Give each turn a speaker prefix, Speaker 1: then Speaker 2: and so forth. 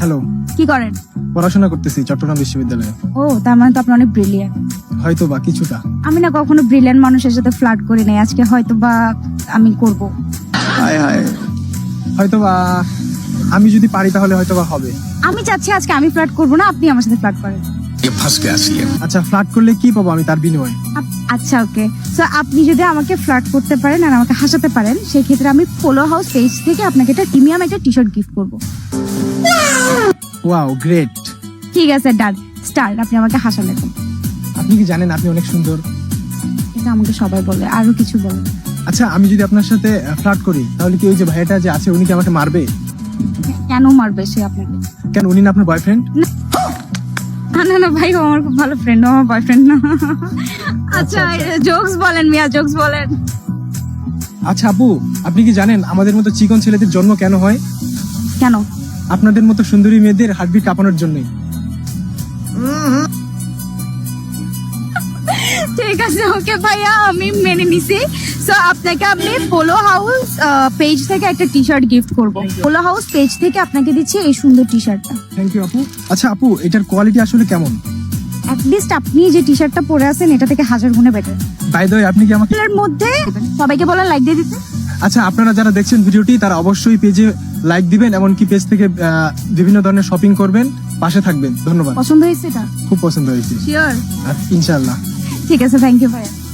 Speaker 1: Hello
Speaker 2: কি করেন?
Speaker 1: পড়াশোনা করতেছি চট্টগ্রাম বিশ্ববিদ্যালয়ে।
Speaker 2: ও তার মানে তো আপনি অনেক ব্রিলিয়ান্ট
Speaker 1: হয়তো বা কিছুটা।
Speaker 2: আমি না কখনো ব্রিলিয়ান্ট মানুষের সাথে ফ্লার্ট করি নাই আজকে হয়তো বা আমি করব।
Speaker 1: হায় হায়। হয়তো বা আমি যদি পারি তাহলে হয়তো বা হবে।
Speaker 2: আমি চাচ্ছি আজকে আমি ফ্লার্ট করব না আপনি আমার সাথে ফ্লার্ট করেন।
Speaker 1: আচ্ছা ফ্লার্ট করলে কি পাবো আমি তার বিনিময়ে?
Speaker 2: আচ্ছা ওকে তো আপনি যদি আমাকে ফ্লার্ট করতে পারেন আর আমাকে হাসাতে পারেন সেই ক্ষেত্রে আমি পোলো হাউস পেজ থেকে আপনাকে একটা প্রিমিয়াম একটা টি শার্ট গিফট করব।
Speaker 1: ওয়াও গ্রেট
Speaker 2: ঠিক আছে ডান। স্টার আপনি আমাকে হাসান এখন
Speaker 1: আপনি কি জানেন আপনি অনেক সুন্দর?
Speaker 2: এটা আমাকে সবাই বলে আরও কিছু বলে।
Speaker 1: আচ্ছা আমি যদি আপনার সাথে ফ্লার্ট করি তাহলে কি ওই যে ভাইয়াটা যে আছে উনি কি আমাকে মারবে?
Speaker 2: কেন মারবে সে আপনাকে?
Speaker 1: কেন উনি না আপনার বয়ফ্রেন্ড
Speaker 2: না না না ভাই ও আমার খুব ভালো ফ্রেন্ড ও আমার বয়ফ্রেন্ড না। আচ্ছা জোকস বলেন মিয়া জোকস বলেন।
Speaker 1: আচ্ছা আপু আপনি কি জানেন আমাদের মতো চিকন ছেলেদের জন্ম কেন হয়?
Speaker 2: কেন?
Speaker 1: আপনাদের মতো সুন্দরী মেয়েদের হার্টবিট কাঁপানোর জন্যই।
Speaker 2: ঠিক আছে ওকে ভাইয়া আমি মেনে নিছি। সো আপনাকে আমি পোলো হাউস পেজ থেকে একটা টি শার্ট গিফট করব পোলো হাউস পেজ থেকে আপনাকে দিচ্ছি এই সুন্দর টি শার্টটা
Speaker 1: থ্যাংক ইউ আপু। আচ্ছা আপু এটার কোয়ালিটি আসলে কেমন?
Speaker 2: অ্যাটলিস্ট আপনি যে টি শার্টটা পরে আছেন এটা থেকে হাজার গুণে বেটার
Speaker 1: বাই দ্য আপনি কি আমাকে
Speaker 2: এর মধ্যে সবাইকে বলেন লাইক দিয়ে দিতে।
Speaker 1: আচ্ছা আপনারা যারা দেখছেন ভিডিওটি তারা অবশ্যই পেজে লাইক দিবেন এমনকি পেজ থেকে বিভিন্ন ধরনের শপিং করবেন পাশে থাকবেন। ধন্যবাদ।
Speaker 2: পছন্দ হয়েছে এটা?
Speaker 1: খুব পছন্দ হয়েছে।
Speaker 2: শিওর
Speaker 1: ইনশাআল্লাহ।
Speaker 2: ঠিক আছে থ্যাংক ইউ ভাইয়া।